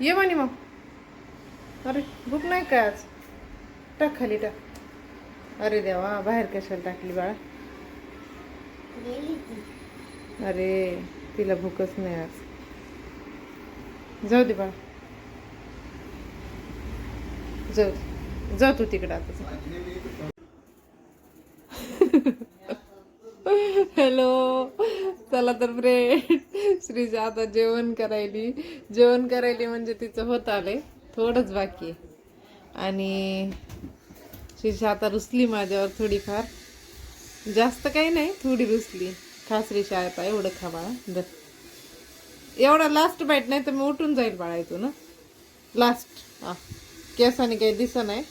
ये म्हणे मग. अरे भूक नाही का आज? टाक खाली टाक. अरे देवा बाहेर कशाला टाकली बाळा? अरे तिला भूकच नाही आज. जाऊ दे बाळा. जाऊ दे. जा तू तिकडं आता. हॅलो चला तर ब्रेड श्रीजा आता जेवण करायली. जेवण करायली म्हणजे तिचं होत आले थोडंच बाकी आहे. आणि श्रीजा आता रुसली माझ्यावर थोडीफार. जास्त काही नाही थोडी रुसली. खा श्रीशा आता एवढं खा बाळा. एवढा लास्ट बाईट नाही तर मी उठून जाईल बाळा इथून लास्ट हां केसाने काही दिसत नाही.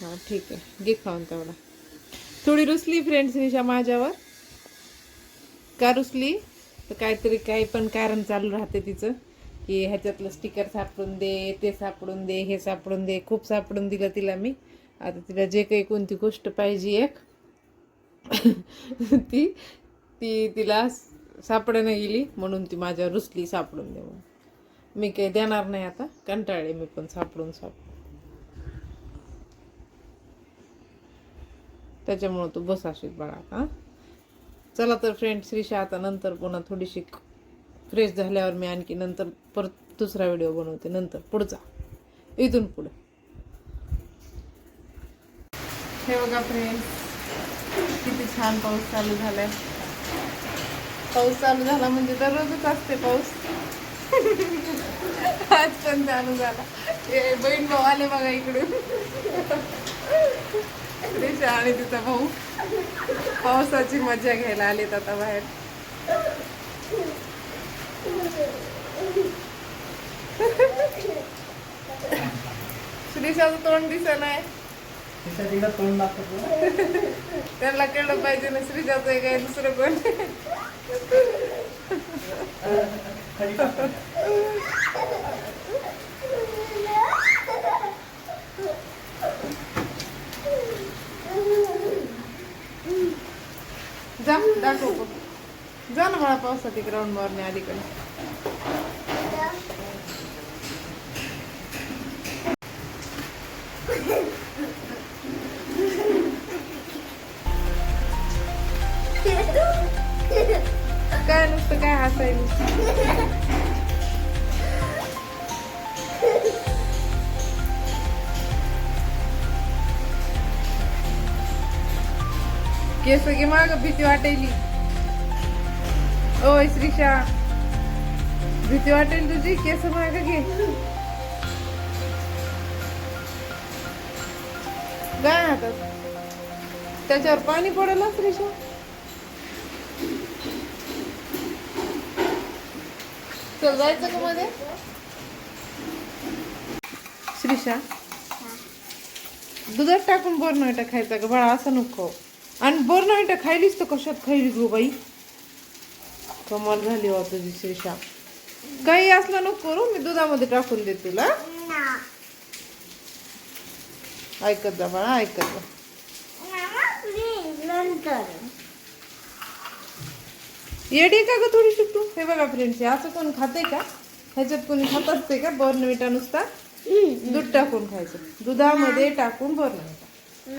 हां ठीक आहे. घे खाऊन तेवढा. थोडी रुसली फ्रेंड्स श्रीशा माझ्यावर. का रुसली? तर काहीतरी काही पण कारण चालू राहते तिचं की ह्याच्यातलं स्टिकर सापडून दे ते सापडून दे हे सापडून दे खूप सापडून दिलं तिला मी. आता तिला जे काही कोणती गोष्ट पाहिजे एक ती ती तिला सापडे नाही गेली म्हणून ती माझ्यावर रुसली सापडून दे म्हणून. मी काही देणार नाही आता कंटाळले मी पण सापडून सापडून. त्याच्यामुळं तू बस अशीच बाळा आता चला तर फ्रेंड श्रीशा आता नंतर पुन्हा थोडीशी फ्रेश झाल्यावर मी आणखी नंतर परत दुसरा व्हिडिओ बनवते. नंतर पुढचा इथून पुढं. हे बघा फ्रेंड्स किती छान पाऊस चालू झालाय. पाऊस चालू झाला म्हणजे दररोजच असते पाऊस. आज पण चालू झाला. बहीण भाऊ आले बघा इकडून. आणि तिचा भाऊ. पावसाची मजा घ्यायला आलेत आता बाहेर. श्रीषाचं तोंड दिसत नाही. त्यांना कळलं पाहिजे ना श्रीजाचं आहे काय दुसरं कोण जा दाखव. जा ना मला पावसात ग्राउंड मारणे अलीकडे काय नुसतं काय हसायला केस घे माग भीती वाटेली ओय श्रीशा. भीती वाटेल तुझी? केस माग घे. काय हातात त्याच्यावर पाणी पडेल ना श्रीशा? चल जायचं का मध्ये? श्रीशा दुधात टाकून बोरनाटा खायचा का? बाळा असं नको. आणि बोरनाटा खायलीस तर कशात खायलीस गो बाई? कमाल झाली हो तुझी श्रीशा. काही असलं नको करू मी दुधामध्ये टाकून देते तुला. ऐकत जा बाळा ऐकत जा. येडी का ग थोडी तू? हे बघा फ्रेंड्स असं कोण खाते का? ह्याच्यात कोणी खात असते का? बोर्नविटा नुसता? दूध टाकून खायचं. दुधामध्ये टाकून बोर्नविटा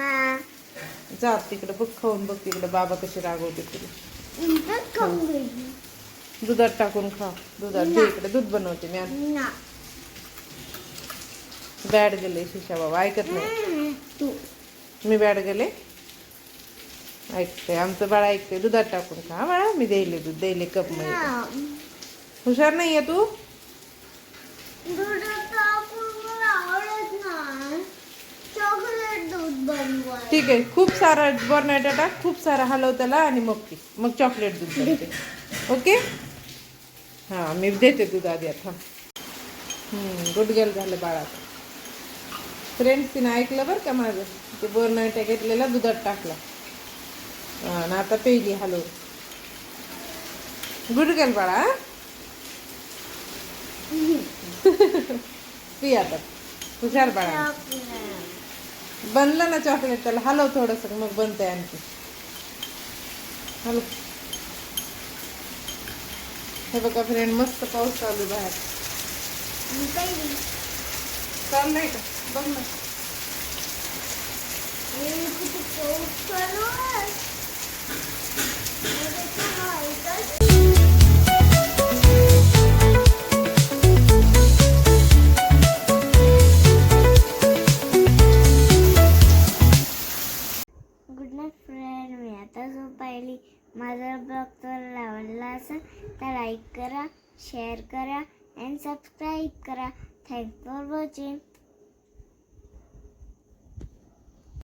जा तिकडे बघ खाऊन बघ तिकडे. बाबा कसे रागवते तुला. घ्यायची दुधात टाकून खा. दुधात दे इकडे. दूध बनवते मी बॅड गेले शिशा बाबा. ऐकत नाही. तू. मी बॅड गेले? ऐकते. आमचं बाळा ऐकते. दुधात टाकून खा. हा बाळा मी देईले दूध. देईले कपमध्ये हुशार नाही आहे तू दुधात टाकून मला आवडत नाही चॉकलेट दूध बनवाय ठीक आहे खूप सारा बर्नाटा टाक खूप सारा हलव त्याला आणि मग ती मग चॉकलेट दूध बनते ओके हां मी देते दूध आधी आता. गुडगेल झालं बाळाचं फ्रेंड्स तिनं ऐकलं बरं का माझं? ते बर्नाटा घेतलेला दुधात टाकला. हां आणि आता पेली हलव. गुडगेल बाळा हा? पी आता. हुशार बाळा. बनलं ना चॉकलेट त्याला हलव थोडस मग बनतंय आणखी. हॅलो हे बघा फ्रेंड मस्त पाऊस चालू बाहेर. चाललंय का? बघ ना. ब्लॉग तर आवडला असेल तर लाईक करा शेअर करा अँड सबस्क्राईब करा. Thanks for watching